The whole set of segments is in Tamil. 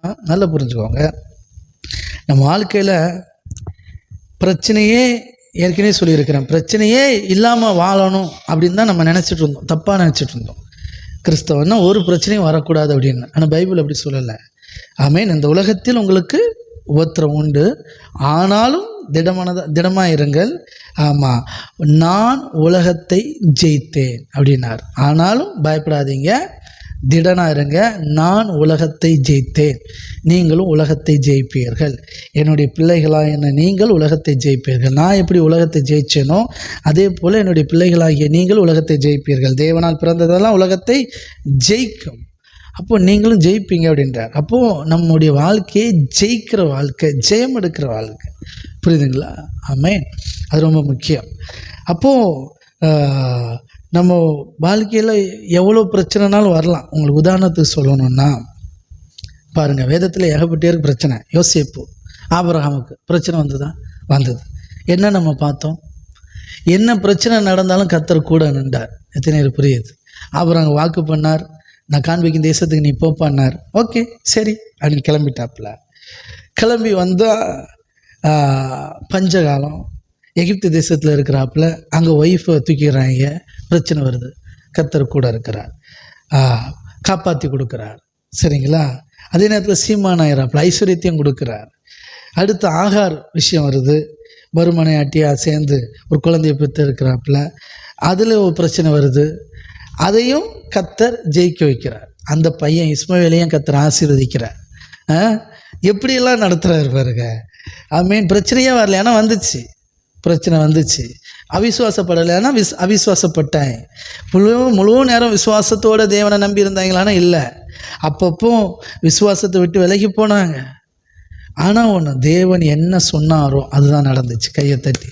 நல்லா புரிஞ்சுக்கோங்க. நம்ம வாழ்க்கையில் பிரச்சனையே ஏற்கனவே சொல்லியிருக்கிறேன். பிரச்சனையே இல்லாமல் வாழணும் அப்படின்னு தான் நம்ம நினச்சிட்டு இருந்தோம். தப்பாக நினச்சிட்டு இருந்தோம். கிறிஸ்தவன்னா ஒரு பிரச்சனையும் வரக்கூடாது அப்படின்னு. ஆனால் பைபிள் அப்படி சொல்லலை. ஆமேன். இந்த உலகத்தில் உங்களுக்கு உபத்திரம் உண்டு. ஆனாலும் திடமானதாக திடமாக இருங்கள். ஆமாம் நான் உலகத்தை ஜெயித்தேன் அப்படின்னார். ஆனாலும் பயப்படாதீங்க. திடனாக இருங்க நான் உலகத்தை ஜெயித்தேன். நீங்களும் உலகத்தை ஜெயிப்பீர்கள். என்னுடைய பிள்ளைகளாக என்ன நீங்கள் உலகத்தை ஜெயிப்பீர்கள். நான் எப்படி உலகத்தை ஜெயிச்சேனோ அதே போல் என்னுடைய பிள்ளைகளாகிய நீங்கள் உலகத்தை ஜெயிப்பீர்கள். தேவனால் பிறந்ததெல்லாம் உலகத்தை ஜெயிக்கும். அப்போ நீங்களும் ஜெயிப்பீங்க அப்படின்றார். அப்போது நம்முடைய வாழ்க்கையை ஜெயிக்கிற வாழ்க்கை ஜெயம் எடுக்கிற வாழ்க்கை. புரியுதுங்களா? ஆமே அது ரொம்ப முக்கியம். அப்போது நம்ம வாழ்க்கையில் எவ்வளோ பிரச்சனைனாலும் வரலாம். உங்களுக்கு உதாரணத்துக்கு சொல்லணும்னா பாருங்கள் வேதத்தில் ஏகப்பட்டேருக்கு பிரச்சனை. யோசிப்பு ஆபரகாமுக்கு பிரச்சனை வந்ததா வந்தது. என்ன நம்ம பார்த்தோம்? என்ன பிரச்சனை நடந்தாலும் கத்தர் கூட நின்றார். எத்தனை பேர் புரியுது? ஆபரகம் வாக்கு பண்ணார். நான் காண்பிக்கும் தேசத்துக்கு நீ போப்பான்னார் ஓகே சரி அப்படின்னு கிளம்பிட்டாப்புல. கிளம்பி வந்தால் பஞ்சகாலம். எகிப்து தேசத்தில் இருக்கிறாப்புல அங்கே ஒய்ஃபை தூக்கிடுறாங்க. பிரச்சனை வருது. கத்தர் கூட இருக்கிறார். காப்பாற்றி கொடுக்குறார். சரிங்களா? அதே நேரத்தில் சீமான் ஆயிராப்பில் ஐஸ்வர்யத்தையும் கொடுக்குறார். அடுத்து ஆகார் விஷயம் வருது. மறுமனையாட்டியாக சேர்ந்து ஒரு குழந்தைய பெற்று இருக்கிறாப்புல அதில் ஒரு பிரச்சனை வருது. அதையும் கத்தர் ஜெயிக்க வைக்கிறார். அந்த பையன் இஸ்மவேலையும் கத்தர் ஆசீர்வதிக்கிறார். ஆ? எப்படியெல்லாம் நடத்துகிறார் பாருங்க. ஐ மீன் பிரச்சனையே வரல. ஏன்னா வந்துச்சு. பிரச்சனை வந்துச்சு. அவிசுவாசப்படலைன்னா விஸ் அவிசுவாசப்பட்டேன். முழு முழு நேரம் விசுவாசத்தோடு தேவனை நம்பி இருந்தாங்களான்னா இல்லை. அப்பப்போ விசுவாசத்தை விட்டு விலகி போனாங்க. ஆனால் ஒன்று தேவன் என்ன சொன்னாரோ அதுதான் நடந்துச்சு கையை தட்டி.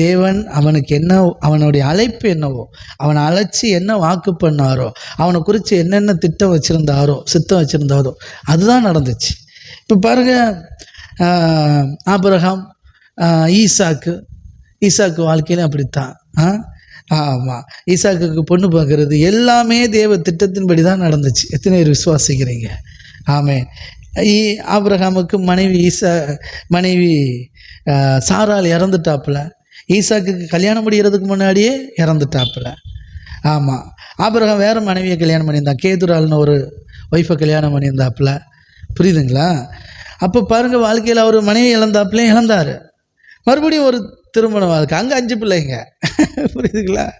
தேவன் அவனுக்கு என்ன அவனுடைய அழைப்பு என்னவோ அவனை அழைச்சி என்ன வாக்கு பண்ணாரோ அவனை குறித்து என்னென்ன திட்டம் வச்சுருந்தாரோ சித்தம் வச்சுருந்தாரோ அதுதான் நடந்துச்சு. இப்போ பாருங்கள் ஆபிரகாம் ஈசாக்கு ஈசாக்கு வாழ்க்கையிலும் அப்படித்தான். ஆ? ஆமாம் ஈசாக்கு பொண்ணு பார்க்கறது எல்லாமே தேவ திட்டத்தின்படி தான் நடந்துச்சு. எத்தனை பேர் விசுவாசிக்கிறீங்க? ஆமே. ஈ ஆபிரகாமுக்கு மனைவி ஈசா மனைவி சாரால் இறந்துட்டாப்புல. ஈசாக்கு கல்யாணம் முடிகிறதுக்கு முன்னாடியே இறந்துட்டாப்புல. ஆமாம் ஆபிரகம் வேறு மனைவியை கல்யாணம் பண்ணியிருந்தான். கேதுரால்னு ஒரு ஒய்ஃபை கல்யாணம் பண்ணியிருந்தாப்புல. புரியுதுங்களா? அப்போ பாருங்கள் வாழ்க்கையில் அவர் மனைவி இழந்தாப்புலேயும் இழந்தார். மறுபடியும் ஒரு திருமணம் அதுக்கு அங்கே அஞ்சு பிள்ளைங்க. புரியுதுங்களா?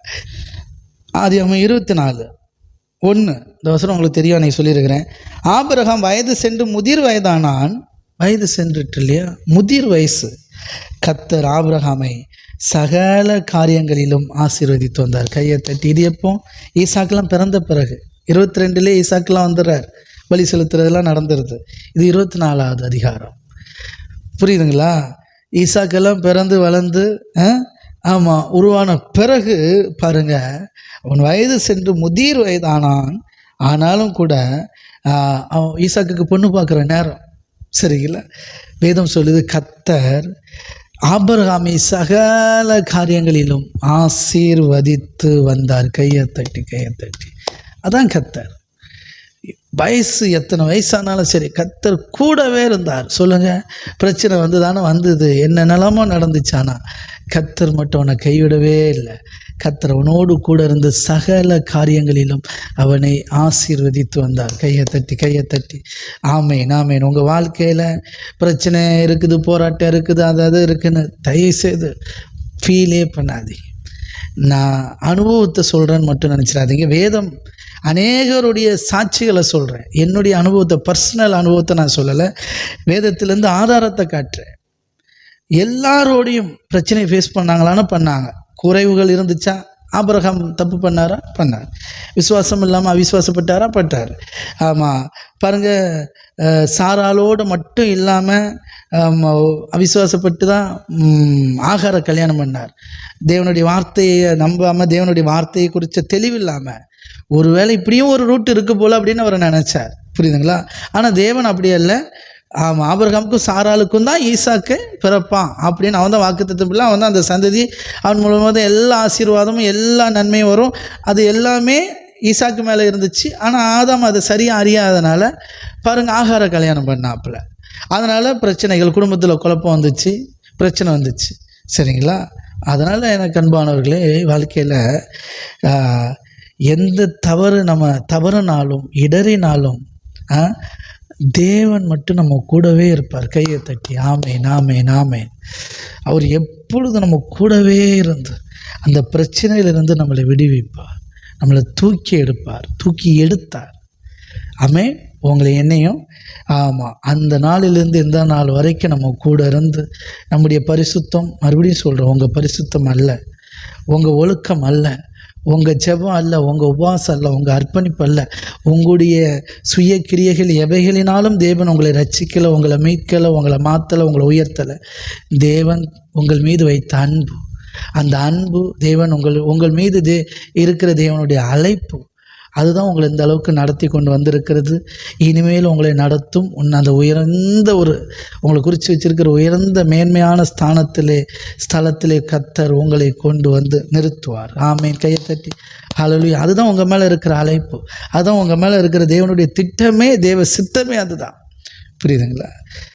அது அவன் இருபத்தி நாலு ஒன்று இந்த வசனம் உங்களுக்கு தெரியும் நான் சொல்லியிருக்கிறேன். ஆபிரகாம் வயது சென்று முதிர் வயதானான். வயது சென்றுட்டு இல்லையா? முதிர் வயசு. கத்தர் ஆபிரகாமை சகல காரியங்களிலும் ஆசீர்வதித்து வந்தார். கையை தட்டி. இது எப்போ? ஈசாக்கெல்லாம் பிறந்த பிறகு. இருபத்தி ரெண்டுலேயே ஈசாக்கெல்லாம் வந்துடுறார். பலி செலுத்துறதெல்லாம் நடந்துருது. இது இருபத்தி நாலாவது அதிகாரம். புரியுதுங்களா? ஈசாக்கெல்லாம் பிறந்து வளர்ந்து ஆமாம் உருவான பிறகு பாருங்க அவன் வயது சென்று முதிர் வயதானான். ஆனாலும் கூட அவன் ஈசாக்குக்கு பொண்ணு பார்க்குற நேரம் சரிங்களா வேதம் சொல்லுது கத்தர் ஆபரகாமை சகல காரியங்களிலும் ஆசீர்வதித்து வந்தார். கையை தட்டி கையை தட்டி. அதான் கத்தர். வயசு எத்தனை வயசானாலும் சரி கத்தர் கூடவே இருந்தார். சொல்லுங்கள் பிரச்சனை வந்து தானே வந்தது. என்ன நிலமோ நடந்துச்சானா கத்தர் மட்டும் அவனை கைவிடவே இல்லை. கத்தர் அவனோடு கூட இருந்து சகல காரியங்களிலும் அவனை ஆசீர்வதித்து வந்தார். கையை தட்டி கையை தட்டி. ஆமேன் ஆமேன். உங்கள் வாழ்க்கையில் பிரச்சனை இருக்குது போராட்டம் இருக்குது அது அது இருக்குன்னு தயவு செய்து ஃபீலே பண்ணாதீங்க. நான் அனுபவத்தை சொல்கிறேன்னு மட்டும் நினச்சிடாதீங்க. வேதம் அநேகருடைய சாட்சிகளை சொல்கிறேன் என்னுடைய அனுபவத்தை பர்சனல் அனுபவத்தை நான் சொல்லலை. வேதத்திலேருந்து ஆதாரத்தை காட்டுறேன். எல்லாரோடையும் பிரச்சனையை ஃபேஸ் பண்ணாங்களான்னு பண்ணாங்க. குறைவுகள் இருந்துச்சா? ஆபரகம் தப்பு பண்ணாரா? பண்ணார். விசுவாசம் இல்லாமல் அவிசுவாசப்பட்டாரா? பட்டார். ஆமாம் பாருங்கள் சாராலோடு மட்டும் இல்லாமல் அவிசுவாசப்பட்டு தான் ஆகார கல்யாணம் பண்ணார். தேவனுடைய வார்த்தையை நம்பாமல் தேவனுடைய வார்த்தையை குறித்த தெளிவு இல்லாமல் ஒருவேளை இப்படியும் ஒரு ரூட் இருக்கு போல் அப்படின்னு அவர் நினச்சார். புரியுதுங்களா? ஆனால் தேவன் அப்படி அல்ல. ஆமாம் ஆபரகாமுக்கும் சாராளுக்கும் தான் ஈசாக்கு பிறப்பான் அப்படின்னு அவன் தான் வாக்குத்தத்தம் அவன் தான் அந்த சந்ததி. அவன் மூலமாக எல்லா ஆசீர்வாதமும் எல்லா நன்மையும் வரும். அது எல்லாமே ஈசாக்கு மேலே இருந்துச்சு. ஆனால் ஆதாம் அதை சரியாக அறியாதனால பாருங்கள் ஆகார கல்யாணம் பண்ணாப்புல. அதனால் பிரச்சனைகள் குடும்பத்தில் குழப்பம் வந்துச்சு பிரச்சனை வந்துச்சு. சரிங்களா? அதனால் எனக்கு அன்பானவர்களே வாழ்க்கையில் எந்த தவறு நம்ம தவறுனாலும் இடறினாலும் ஆ, தேவன் மட்டும் நம்ம கூடவே இருப்பார். கையை தட்டி ஆமே நாமே நாமே அவர் எப்பொழுது நம்ம கூடவே இருந்து அந்த பிரச்சனையிலிருந்து நம்மளை விடுவிப்பார். நம்மளை தூக்கி எடுப்பார் தூக்கி எடுத்தார். ஆமே உங்களை என்னையும் ஆமாம் அந்த நாளிலிருந்து இந்த நாள் வரைக்கும் நம்ம கூட இருந்து நம்முடைய பரிசுத்தம் மறுபடியும் சொல்கிறோம் உங்கள் பரிசுத்தம் அல்ல. உங்கள் ஒழுக்கம் அல்ல. உங்கள் ஜெபம் அல்ல உங்கள் உபவாசம் அல்ல உங்கள் அர்ப்பணிப்பு அல்ல. உங்களுடைய சுய கிரியைகள் எவைகளினாலும் தேவன் உங்களை ரச்சிக்கலை உங்களை மீட்கலை உங்களை மாற்றலை உங்களை உயர்த்தலை. தேவன் உங்கள் மீது வைத்த அன்பு. அந்த அன்பு தேவன் உங்கள் உங்கள் மீது தே இருக்கிற தேவனுடைய அழைப்பு. அதுதான் உங்களை இந்த அளவுக்கு நடத்தி கொண்டு வந்திருக்கிறது. இனிமேல் உங்களை நடத்தும் உன் அந்த உயர்ந்த ஒரு உங்களை குறித்து வச்சிருக்கிற உயர்ந்த மேன்மையான ஸ்தானத்திலே ஸ்தலத்திலே கத்தர் உங்களை கொண்டு வந்து நிறுத்துவார். ஆமீன். கையை தட்டி. ஹalleluya அதுதான் உங்கள் மேலே இருக்கிற அழைப்பு. அதுதான் உங்கள் மேலே இருக்கிற தேவனுடைய திட்டமே தேவ சித்தமே அதுதான். புரியுதுங்களா?